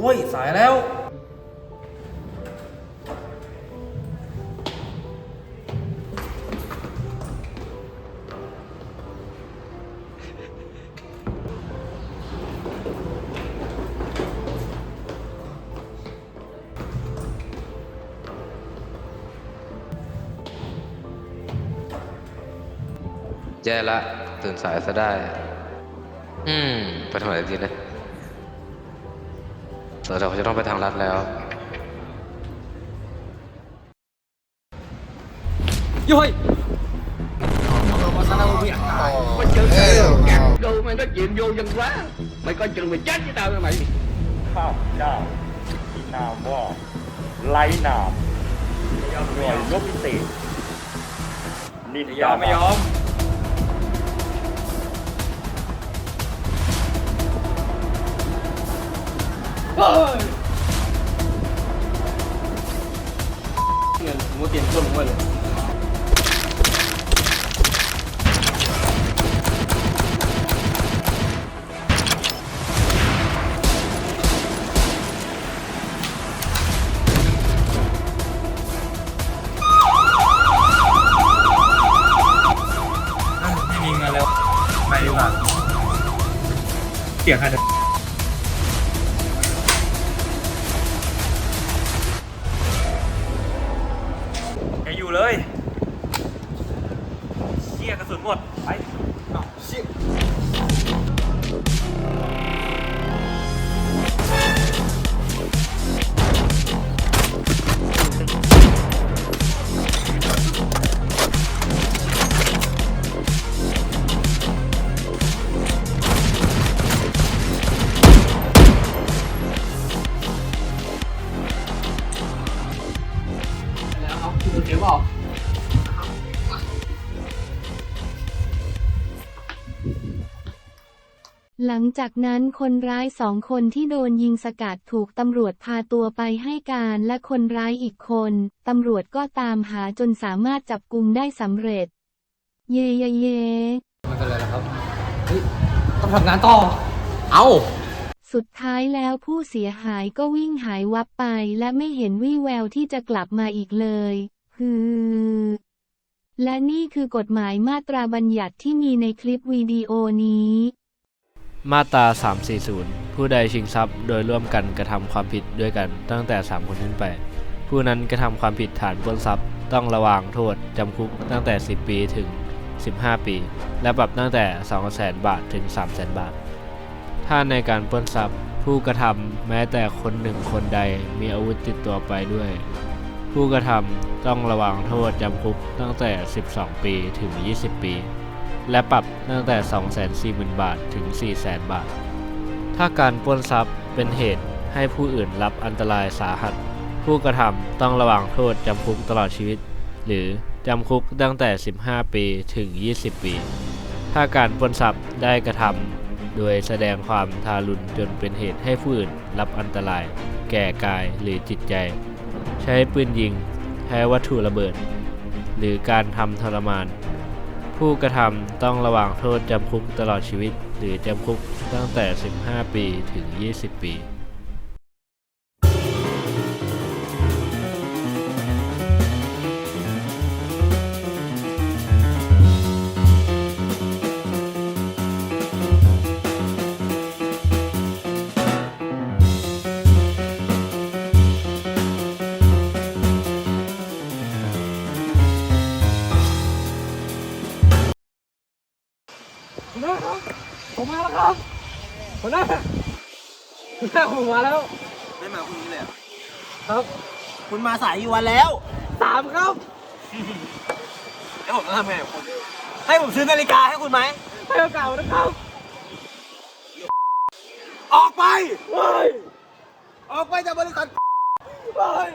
โอ้ย สายแล้ว แย่ละ ตื่นสายซะได้ อืม ไปทางไหนดีนะ เดี๋ยวเราจะต้องไปทางลัดแล้วยุ้ย Đâu mày nói chuyện vô dân quá Mày coi chừng mày chết với tao nha mày ข้าพเจ้าที่นามว่าไลนามหน่วยรบพิเศษนินไม่ยจาอมไม่ยอม เงินผมก็เตรียมต้นลงไว้เลยไม่มีเงินแล้วไปดีกว่าเสียงใครเนี่ย ชี่ยกระ หลังจากนั้นคนร้ายสองคนที่โดนยิงสกัดถูกตำรวจพาตัวไปให้การและคนร้ายอีกคน ตำรวจก็ตามหาจนสามารถจับกุมได้สำเร็จ เยเยเย มันกันเลยนะครับเฮ้ยต้องทำงานต่อ เอาสุดท้ายแล้วผู้เสียหายก็วิ่งหายวับไปและไม่เห็นวี่แววที่จะกลับมาอีกเลยฮือและนี่คือกฎหมายมาตราบัญญัติที่มีในคลิปวิดีโอนี้ มาตรา 340 ผู้ใดชิงทรัพย์โดยร่วมกันกระทำความผิดด้วยกันตั้งแต่ 3 คนขึ้นไป ผู้นั้นกระทำความผิดฐานปล้นทรัพย์ ต้องระวางโทษจำคุกตั้งแต่ 10 ปีถึง 15 ปี และปรับตั้งแต่ 200,000 บาทถึง 300,000 บาท ถ้าในการปล้นทรัพย์ ผู้กระทำแม้แต่คนหนึ่งคนใดมีอาวุธติดตัวไปด้วย ผู้กระทำต้องระวางโทษจำคุกตั้งแต่ 12 ปีถึง 20 ปี และปรับตั้งแต่ 240,000 บาทถึง 400,000 บาท ถ้าการปล้นทรัพย์เป็นเหตุให้ผู้อื่นรับอันตรายสาหัส ผู้กระทำต้องระวังโทษจำคุกตลอดชีวิต หรือจำคุกตั้งแต่ 15 ปีถึง 20 ปี ถ้าการปล้นทรัพย์ได้กระทำโดยแสดงความทารุณจนเป็นเหตุให้ผู้อื่นรับอันตราย แก่กายหรือจิตใจ ใช้ปืนยิงใช้วัตถุระเบิด หรือการทำทรมาน ผู้กระทำต้องระวังโทษจำคุกตลอดชีวิต หรือจำคุกตั้งแต่ 15 ปีถึง 20 ปี น้าครับผมมาแล้วครับหัวหน้าหัวหน้าผมมาแล้ว ไม่มาพรุ่งนี้เลยเหรอครับคุณมาสายอยู่วันแล้วสามครับแล้วผมต้องทำไงกับคุณให้ผมซื้อนาฬิกาให้คุณไหม ให้โอกาสผมนะครับออกไป เฮ้ยออกไปจากบริษัท เฮ้ย